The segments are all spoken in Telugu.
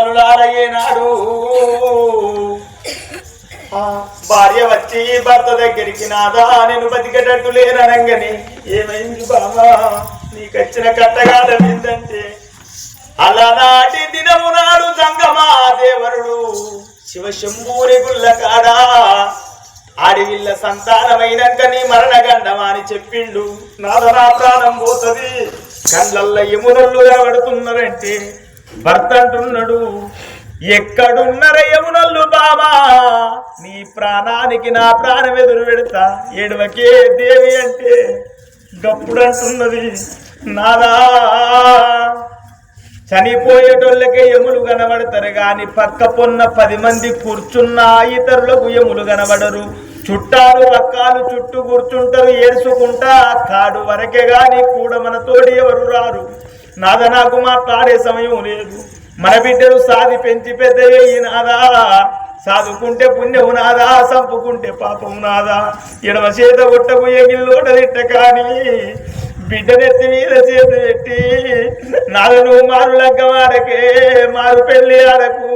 తల్లులారయ్యేనాడు భార్య వచ్చి భర్త దగ్గరికి నాదా నేను బతికేటట్టు లేననంగని. ఏమైంది బామా నీకొచ్చిన కట్టగాలం ఏంటంటే? అలనాటి దినము నాడు సంగమా దేవరుడు శివశంభూరి గుళ్ళ కాడా ఆడివిల్ల సంతానమైనాక నీ మరణగండమా అని చెప్పిండు. నాద నా ప్రాణం పోతుంది. కళ్ళల్లో యమునల్లు కనబడుతున్నారంటే భర్త అంటున్నాడు ఎక్కడున్నర యమునల్లు బాబా? నీ ప్రాణానికి నా ప్రాణం ఎదురు పెడతా. ఏడవకే దేవి అంటే గప్పుడు అంటున్నది నాదా? చనిపోయేటోళ్ళకే ఎములు కనబడతారు గాని పక్క పొన్న పది మంది కూర్చున్న ఇతరులకు ఎములు కనబడరు. చుట్టాలు పక్కాలు చుట్టూ కూర్చుంటారు ఏడ్చుకుంటా కాడు వరకే గాని కూడా మన తోడి ఎవరు రారు. నాద నాకు మాట్లాడే సమయం లేదు. మన బిడ్డలు సాది పెంచి పెద్ద నాదా. సాదుకుంటే పుణ్యము నాదా సంపుకుంటే పాపం నాదా. ఎడమ చేత గుట్టకు ఎగిల్లోట తిట్ట కానీ బిడ్డనెత్తి మీద చేతి పెట్టి నాదను మారు లగ్గమాడకే మారు పెళ్ళి ఆడకు.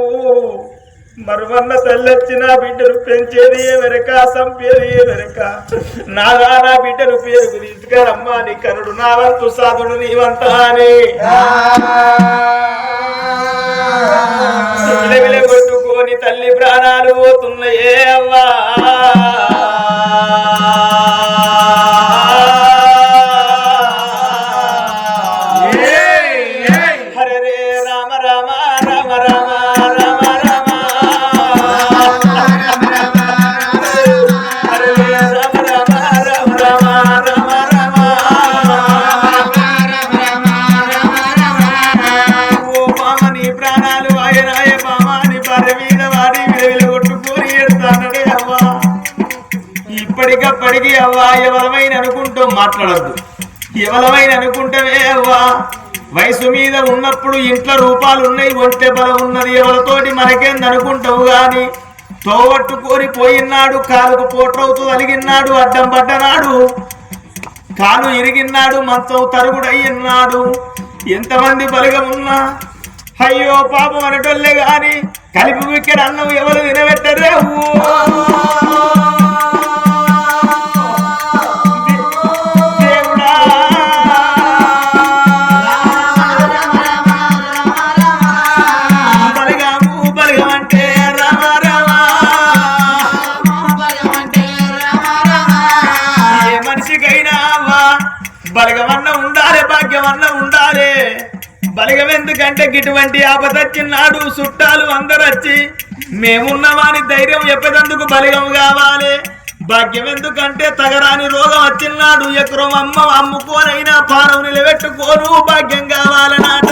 మరువన్న తల్లొచ్చిన బిడ్డను పెంచేది ఎవరక సంపేది ఎవరక నాదా నా బిడ్డను పేరుకు తీసుకురమ్మా నీ కనుడు నా వంతు సాధుడు నీ అని విలవిల కొట్టుకొని తల్లి ప్రాణాలు పోతున్నాయే అవ్వా. అవ్వా ఎవలమైన అనుకుంటూ మాట్లాడద్దు. ఎవలమైన అనుకుంటవే అవ్వా. వయసు మీద ఉన్నప్పుడు ఇంట్లో రూపాలు ఉన్నాయి ఒంటె బలం ఉన్నది ఎవరితోటి మనకేంది అనుకుంటావు గాని తోవట్టుకోరి పోయినాడు కాలుకు పోట్రవుతూ అలిగినాడు అడ్డం పడ్డనాడు. కాలు ఇరిగిన్నాడు మంచం తరుగుడయ్యన్నాడు. ఎంతమంది బలిగమున్నా అయ్యో పాపం అనటోళ్ళే గాని కలిపి విక్కెడ అన్నం ఎవరు తినబెట్టరే బలగమన్న ఉండాలి భాగ్యమన్న ఉండాలి. బలగం ఎందుకంటే ఇటువంటి ఆపదచ్చిన్నాడు చుట్టాలు అందరు వచ్చి మేమున్నవాని ధైర్యం ఎప్పటందుకు బలగం కావాలి? భాగ్యం ఎందుకంటే తగరాని రోగం వచ్చిన్నాడు ఎకరం అమ్మ అమ్ముకోనైనా పానం నిలబెట్టుకోను భాగ్యం కావాలనాట.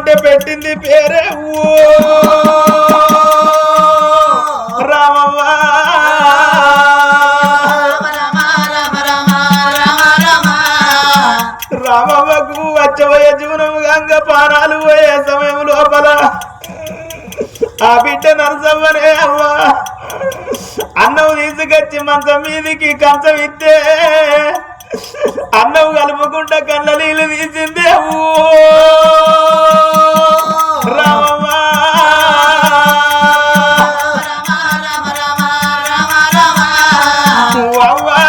అంటే పెట్టింది పేరే ఊ. రామవ్వ రామవ్వకు వచ్చబోయే జీవనం గంగ పానాలు పోయే సమయం లోపల. ఆ బిడ్డ నరసవ్వనే అవ్వా అన్నం తీసుకొచ్చి మంచం మీదికి కంచం ఇస్తే అన్నం కలపకుండా కళ్ళ నీళ్ళు తీసిందే అవ్వ!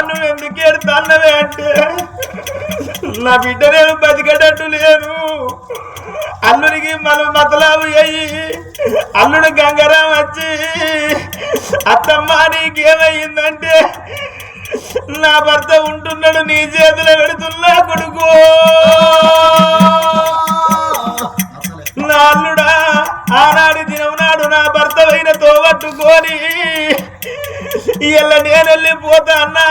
నువ్వు ఎందుకు ఎడుతున్నవే అంటే? నా బిడ్డ నేను బతికేటట్టు లేను అల్లుడికి మలు మతలావు అయ్యి అల్లుడు గంగారాం వచ్చి అత్తమ్మ నీకేమయ్యిందంటే నా భర్త ఉంటున్నాడు నీ చేతిలో పెడుతున్నా కొడుకు. నా అల్లుడా ఆనాడి దినం నాడు నా భర్త అయిన తోబట్టుకొని ఇలా నేను వెళ్ళిపోతా అన్నా.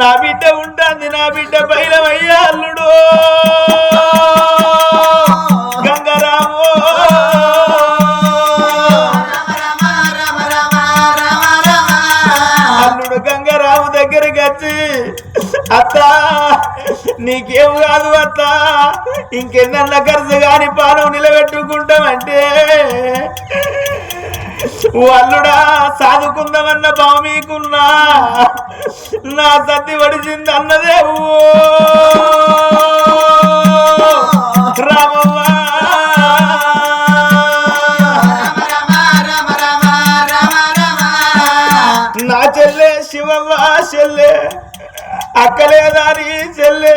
నా బిడ్డ ఉంటుంది నా బిడ్డ పైలమయ్యా అల్లుడు. వచ్చి అత్త నీకేం కాదు అత్త ఇంకెన్న ఖర్చు కాని పానం నిలబెట్టుకుంటామంటే వాళ్ళుడా సాదుకుందామన్న భావ మీకున్నా నా తద్ది పడిచింది అన్నదే ఓ అక్కలేదాని చెల్లె.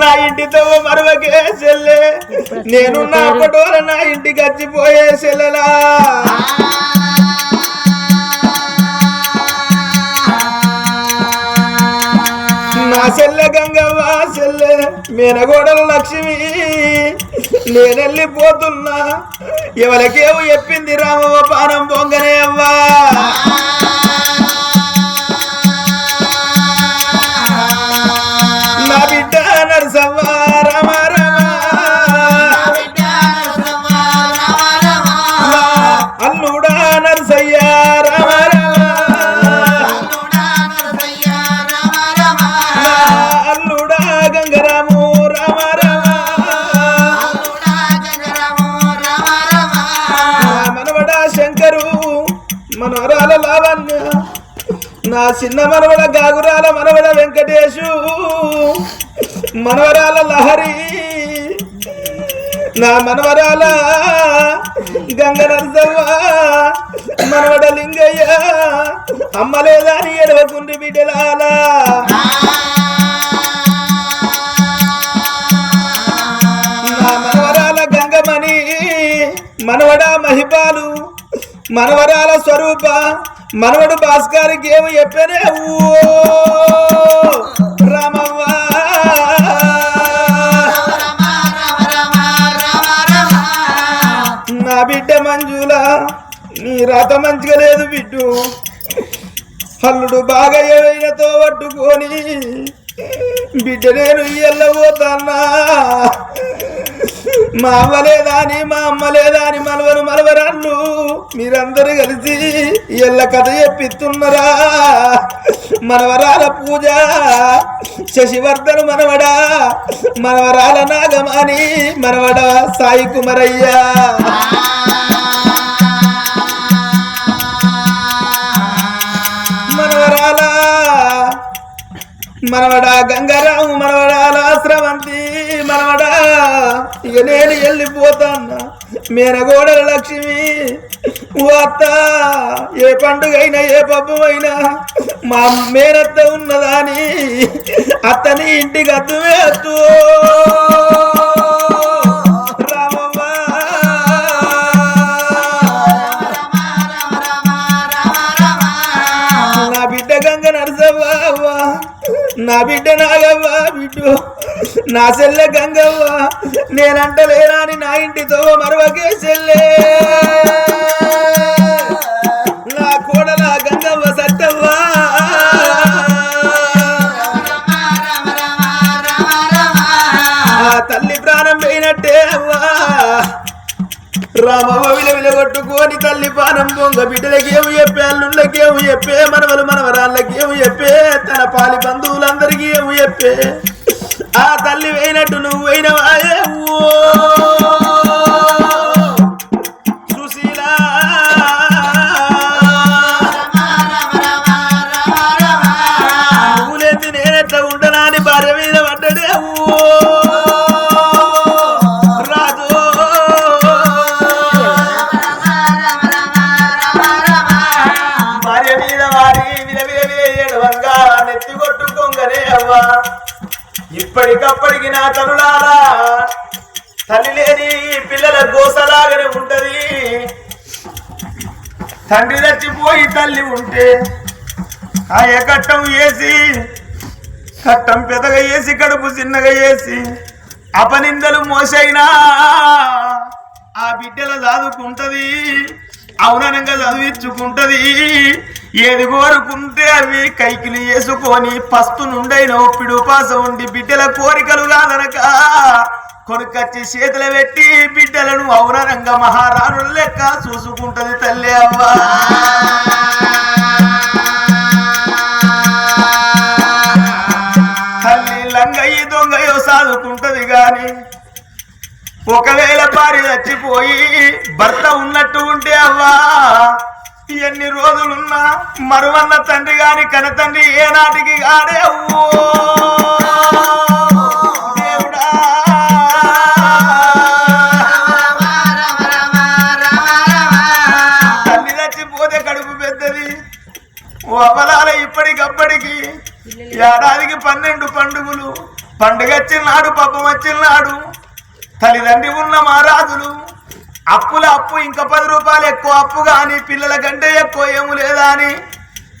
నా ఇంటితో మరవకే చెల్లె. నేను నా పటోల నా ఇంటికి వచ్చిపోయే చెల్లెలా. నా చెల్లె గంగవ్వ చెల్లె మేనగోడల లక్ష్మి. నేనెళ్ళిపోతున్నా ఎవరికేమో చెప్పింది రామవ్వ పానం పొంగనే అవ్వా. కావాలన్నా. నా చిన్న మనవడ గాగురాల మనవడ వెంకటేశు మనవరాల లహరి నా మనవరాల గంగ నరసవ్వ మనవడ లింగయ్య అమ్మలేదా అని ఎడవకుండి బిడ్డలాలా. నా మనవరాల గంగమణి మనవడ మహిపాలు మనవరాల స్వరూప మనవడు భాస్కర్కి ఏమి చెప్పనే? రామవ్వ నా బిడ్డ మంజుల నీ రాత మంచిగా లేదు బిడ్డు. అల్లుడు బాగా ఏమైనతో పట్టుకొని బిడ్డ నేను ఎల్లబోతాన్నా మా అమ్మ లేదా అని మా అమ్మ లేదా అని మనవరు మనవరాళ్ళు మీరందరూ కలిసి ఎల్ల కథ చెప్పిస్తున్నారా? మనవరాల పూజ శశివర్ధను మనవడా మనవరాల నాగమాని మనవడ సాయి కుమరయ్యా. మనవరాల మనవడా గంగారావు మనవడాల శ్రవంతి. ఇక నేను వెళ్ళిపోతాన్నా. మేనగోడల లక్ష్మి ఓ అత్త ఏ పండుగైనా ఏ పబ్బమైనా మా మేనత్త ఉన్నదా అని అత్తని ఇంటికి అద్దుమే అత్తు నా బిడ్డ గంగ నరసవ్వ నా బిడ్డ నాగవ్వ బిడ్డు. నా సెల్లె గంగవ్వ నేనంట లేరాని నా నా ఇంటితో మరవకే సెల్లే నా కోడల గంగవ్వ సత్తవ్వ. తల్లి ప్రాణం పోయినట్టే అవ్వా. రామవ్వ విల విలగొట్టుకొని తల్లి పానం పొంగ బిడ్డలకేమో చెప్పే అల్లుళ్ళకేమో చెప్పే మనవలు మనవరాళ్ళకేమో చెప్పే తన పాలి బంధువులందరికీ ఏమి చెప్పే. ఆ తల్లి పోయినట్టు నువ్వు పోయినవాయే ఇప్పటికప్పటికి నా తనులారా తల్లి లేని పిల్లల గోసలాగానే ఉంటది. తండ్రి చచ్చిపోయి తల్లి ఉంటే ఆ కట్టం వేసి కట్టం పెద్దగా వేసి కడుపు చిన్నగా వేసి అపనిందలు మోసైనా ఆ బిడ్డల చదువుకుంటది అవుననగా చదివించుకుంటది. ఏది కోరుకుంటే అవి కైకిలు వేసుకొని పస్తు నుండైన పాస ఉండి బిడ్డల కోరికలు కాదనక కొనుకచ్చి చేతులు పెట్టి బిడ్డలను అవునరంగ మహారాణు లెక్క చూసుకుంటది తల్లి అవ్వా. తల్లి లంగయ్య దొంగయో సాదుకుంటది గాని ఒకవేళ పారి చచ్చిపోయి భర్త ఉన్నట్టు ఉంటే అవ్వా ఎన్ని రోజులున్నా మరువన్న తండ్రి గాని కన తండ్రి ఏనాటికి గాడే అవ్వో. దేవుడా. తల్లి చచ్చిపోతే కడుపు పెద్దది. ఓ అవలాల ఇప్పటికప్పటికి ఏడాదికి పన్నెండు పండుగలు. పండుగ వచ్చినాడు పబ్బం వచ్చినాడు. తల్లిదండ్రి ఉన్న మహారాజులు అప్పుల అప్పు ఇంకా పది రూపాయలు ఎక్కువ అప్పు కానీ పిల్లల కంటే ఎక్కువ ఏము లేదా అని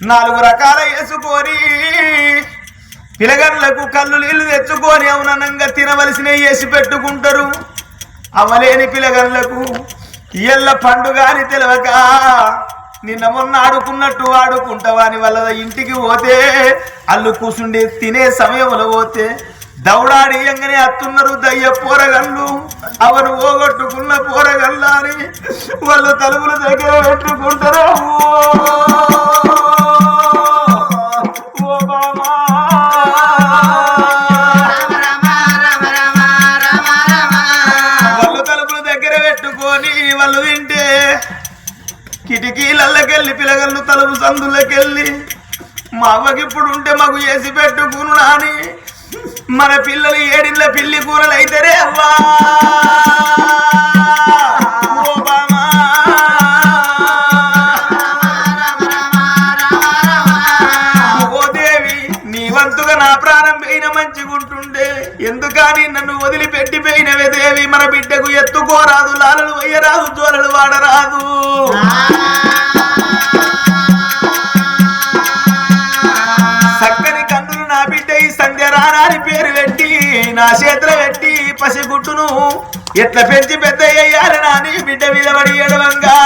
నాలుగు రకాల వేసుకొని పిలగడ్లకు కళ్ళు నీళ్ళు తెచ్చుకొని అవునంగా తినవలసిన వేసి పెట్టుకుంటారు. అవలేని పిలగడ్లకు ఇయ్యల్ల పండుగ అని తెలవక నిన్న మొన్న ఆడుకున్నట్టు ఆడుకుంటావా అని వాళ్ళ ఇంటికి పోతే అల్లు కూసుండి తినే సమయంలో పోతే దౌడాడియంగానే అత్తున్నారు దయ్య పోరగళ్ళు. అవరు పోగొట్టుకున్న పోరగళ్ళని వాళ్ళు తలుపుల దగ్గర పెట్టుకుంటారు. ఓ వాళ్ళు తలుపులు దగ్గర పెట్టుకొని వాళ్ళు వింటే కిటికీలకెళ్ళి పిలగళ్ళు తలుపు సందులకెళ్ళి మా అవ్వకి ఇప్పుడు ఉంటే మాకు వేసి పెట్టుకును నాని. మన పిల్లలు ఏడిళ్ళ పిల్లి కూరలు అయితేనే అవ్వా. ఓ దేవి నీ వంతుగా నా ఎందుకని నన్ను వదిలిపెట్టి పోయినవే దేవి? మన బిడ్డకు ఎత్తుకోరాదు లాలలు వేయరాదు జోలలు వాడరాదు. నా చేతులు పెట్టి పసిగుట్టును? ఎట్లా పెంచి పెద్ద అయ్యాలని బిడ్డ మీద పడి ఎడవంగా